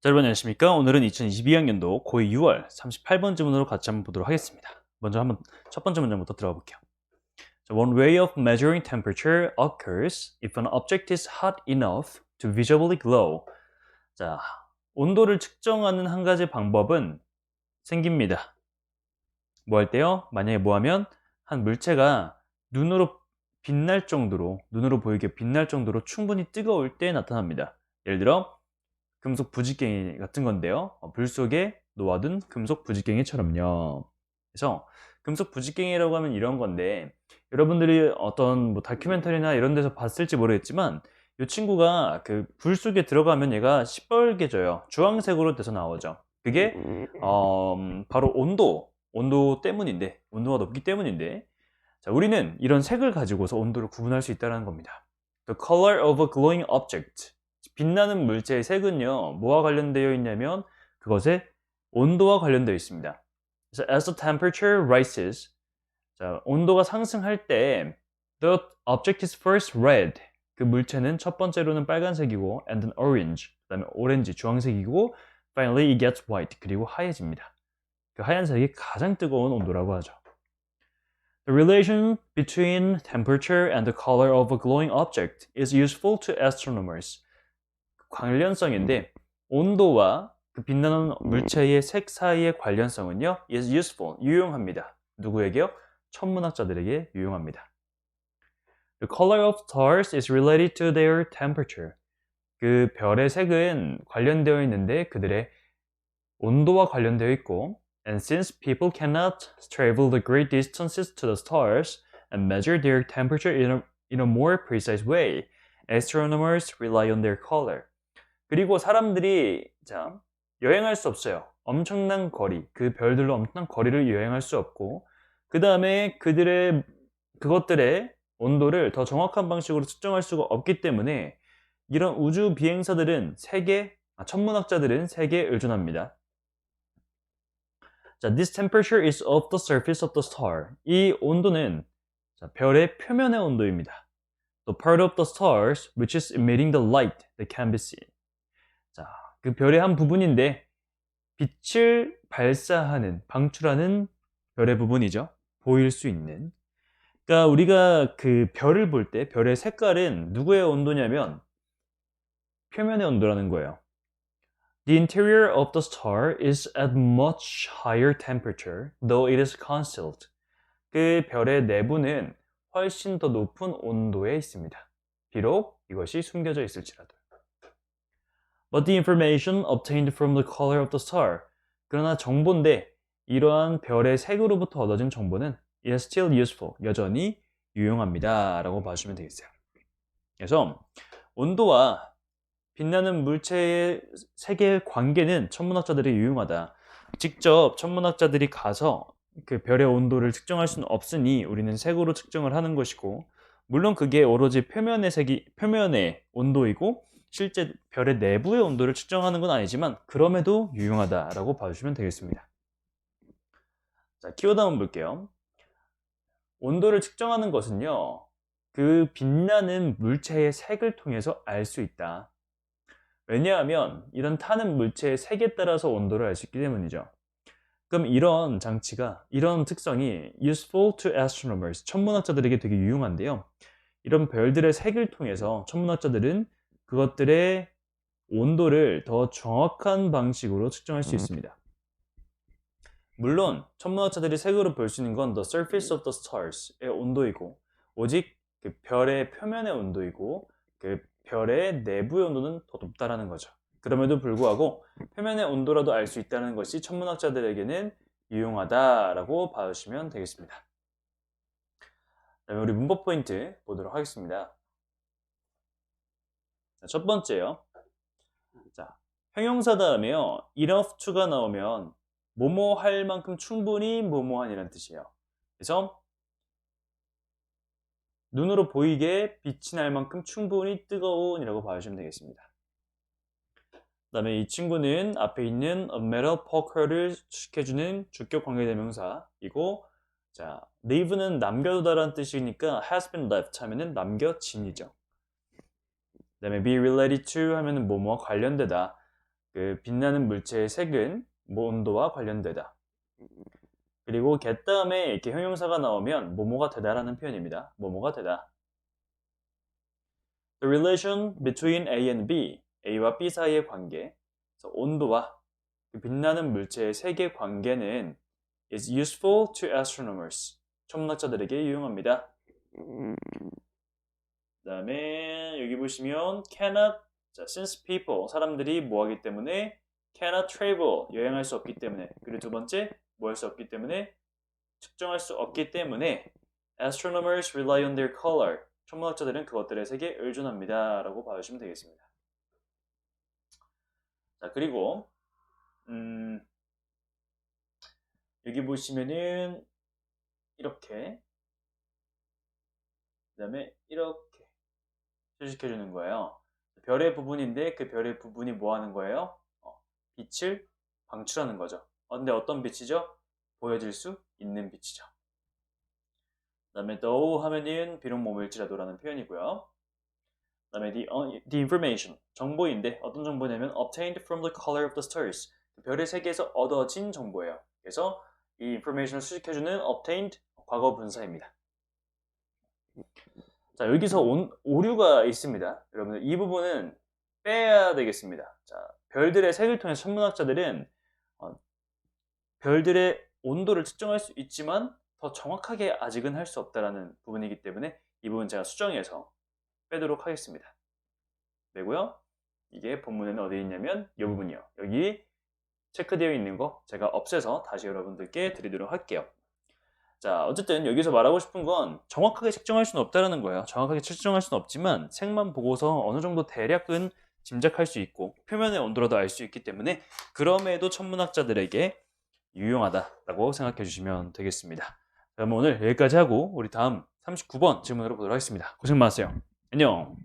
자, 여러분 안녕하십니까? 오늘은 2022학년도 고2 6월 38번 지문으로 같이 한번 보도록 하겠습니다. 먼저 한번 첫 번째 문장부터 들어가 볼게요. 자, One way of measuring temperature occurs if an object is hot enough to visibly glow. 자, 온도를 측정하는 한 가지 방법은 생깁니다. 뭐 할 때요? 만약에 뭐 하면 한 물체가 눈으로 빛날 정도로 눈으로 보이게 빛날 정도로 충분히 뜨거울 때 나타납니다. 예를 들어 금속 부직갱이 같은 건데요. 어, 불 속에 놓아둔 금속 부직갱이처럼요. 그래서 금속 부직갱이라고 하면 이런 건데 여러분들이 어떤 뭐 다큐멘터리나 이런 데서 봤을지 모르겠지만 이 친구가 그 불 속에 들어가면 얘가 시뻘개져요. 주황색으로 돼서 나오죠. 그게 어, 음, 바로 온도, 온도 때문인데 온도가 높기 때문인데 자, 우리는 이런 색을 가지고서 온도를 구분할 수 있다는 겁니다. The color of a glowing object. 빛나는 물체의 색은요, 뭐와 관련되어 있냐면 그것의 온도와 관련되어 있습니다. 그래서 as the temperature rises, 자, 온도가 상승할 때 the object is first red. 그 물체는 첫 번째로는 빨간색이고 and then orange, 그다음에 오렌지, 주황색이고 finally it gets white. 그리고 하얘집니다. 그 하얀색이 가장 뜨거운 온도라고 하죠. The relation between temperature and the color of a glowing object is useful to astronomers. 관련성인데 온도와 그 빛나는 물체의 색 사이의 관련성은요 is useful 유용합니다. 누구에게요? 천문학자들에게 유용합니다. The color of stars is related to their temperature. 그 별의 색은 관련되어 있는데 그들의 온도와 관련되어 있고 and since people cannot travel the great distances to the stars and measure their temperature in a, in a more precise way, astronomers rely on their color. 그리고 사람들이 자, 여행할 수 없어요. 엄청난 거리, 그 별들로 엄청난 거리를 여행할 수 없고, 그 다음에 그들의, 그것들의 온도를 더 정확한 방식으로 측정할 수가 없기 때문에 이런 우주 비행사들은 세계, 아, 천문학자들은 세계에 의존합니다. 자, this temperature is of the surface of the star. 이 온도는 자, 별의 표면의 온도입니다. The part of the stars which is emitting the light that can be seen. 자, 그 별의 한 부분인데 빛을 발사하는, 방출하는 별의 부분이죠. 보일 수 있는. 그러니까 우리가 그 별을 볼 때 별의 색깔은 누구의 온도냐면 표면의 온도라는 거예요. The interior of the star is at much higher temperature, though it is concealed. 그 별의 내부는 훨씬 더 높은 온도에 있습니다. 비록 이것이 숨겨져 있을지라도. But the information obtained from the color of the star. 그러나 정보인데 이러한 별의 색으로부터 얻어진 정보는 is still useful. 여전히 유용합니다. 라고 봐주시면 되겠어요. 그래서 온도와 빛나는 물체의 색의 관계는 천문학자들이 유용하다. 직접 천문학자들이 가서 그 별의 온도를 측정할 수는 없으니 우리는 색으로 측정을 하는 것이고, 물론 그게 오로지 표면의 색이, 표면의 온도이고, 실제 별의 내부의 온도를 측정하는 건 아니지만 그럼에도 유용하다라고 봐주시면 되겠습니다. 자, 키워드 한번 볼게요. 온도를 측정하는 것은요, 그 빛나는 물체의 색을 통해서 알 수 있다. 왜냐하면 이런 타는 물체의 색에 따라서 온도를 알 수 있기 때문이죠. 그럼 이런 장치가, 이런 특성이 useful to astronomers, 천문학자들에게 되게 유용한데요. 이런 별들의 색을 통해서 천문학자들은 그것들의 온도를 더 정확한 방식으로 측정할 수 있습니다. 물론 천문학자들이 색으로 볼 수 있는 건 the surface of the stars의 온도이고 오직 그 별의 표면의 온도이고 그 별의 내부의 온도는 더 높다라는 거죠. 그럼에도 불구하고 표면의 온도라도 알 수 있다는 것이 천문학자들에게는 유용하다라고 봐주시면 되겠습니다. 다음에 우리 문법 포인트 보도록 하겠습니다. 자, 첫 번째요. 자, 형용사 다음에요. enough to가 나오면 뭐뭐 할 만큼 충분히 뭐뭐한이라는 뜻이에요. 그래서 눈으로 보이게 빛이 날 만큼 충분히 뜨거운이라고 봐주시면 되겠습니다. 그 다음에 이 친구는 앞에 있는 a metal poker를 수식해주는 주격 관계대명사이고 자, leave는 남겨두다라는 뜻이니까 has been left 하면은 남겨진이죠. 그 다음에 be related to 하면은 뭐뭐와 관련되다. 그 빛나는 물체의 색은 뭐 온도와 관련되다. 그리고 get 다음에 이렇게 형용사가 나오면 뭐뭐가 되다라는 표현입니다. 뭐뭐가 되다. The relation between A and B, A와 B 사이의 관계, 그래서 온도와 그 빛나는 물체의 색의 관계는 is useful to astronomers. 천문학자들에게 유용합니다. 그 다음에 여기 보시면 cannot 자, since people 사람들이 뭐 하기 때문에 cannot travel 여행할 수 없기 때문에 그리고 두 번째 뭐 할 수 없기 때문에 측정할 수 없기 때문에 astronomers rely on their color 천문학자들은 그것들의 색에 의존합니다 라고 봐주시면 되겠습니다. 자 그리고 음, 여기 보시면은 이렇게 그 다음에 이렇게 표시해 주는 거예요. 별의 부분인데 그 별의 부분이 뭐 하는 거예요? 어, 빛을 방출하는 거죠. 어, 근데 어떤 빛이죠? 보여질 수 있는 빛이죠. 그 다음에 though 하면은 비록 몸일지라도라는 표현이고요. 그 다음에 the, uh, the information, 정보인데 어떤 정보냐면 obtained from the color of the stars. 그 별의 색에서 얻어진 정보예요. 그래서 이 information을 수식해주는 obtained 과거 분사입니다. 자, 여기서 온- 오류가 있습니다. 여러분들, 이 부분은 빼야 되겠습니다. 자, 별들의 색을 통해 천문학자들은 어, 별들의 온도를 측정할 수 있지만 더 정확하게 아직은 할 수 없다라는 부분이기 때문에 이 부분 제가 수정해서 빼도록 하겠습니다. 되고요. 이게 본문에는 어디 있냐면 이 부분이요. 여기 체크되어 있는 거 제가 없애서 다시 여러분들께 드리도록 할게요. 자, 어쨌든 여기서 말하고 싶은 건 정확하게 측정할 수는 없다는 거예요. 정확하게 측정할 수는 없지만 색만 보고서 어느 정도 대략은 짐작할 수 있고 표면의 온도라도 알 수 있기 때문에 그럼에도 천문학자들에게 유용하다라고 생각해 주시면 되겠습니다. 그럼 오늘 여기까지 하고 우리 다음 39번 질문으로 보도록 하겠습니다. 고생 많으세요. 안녕.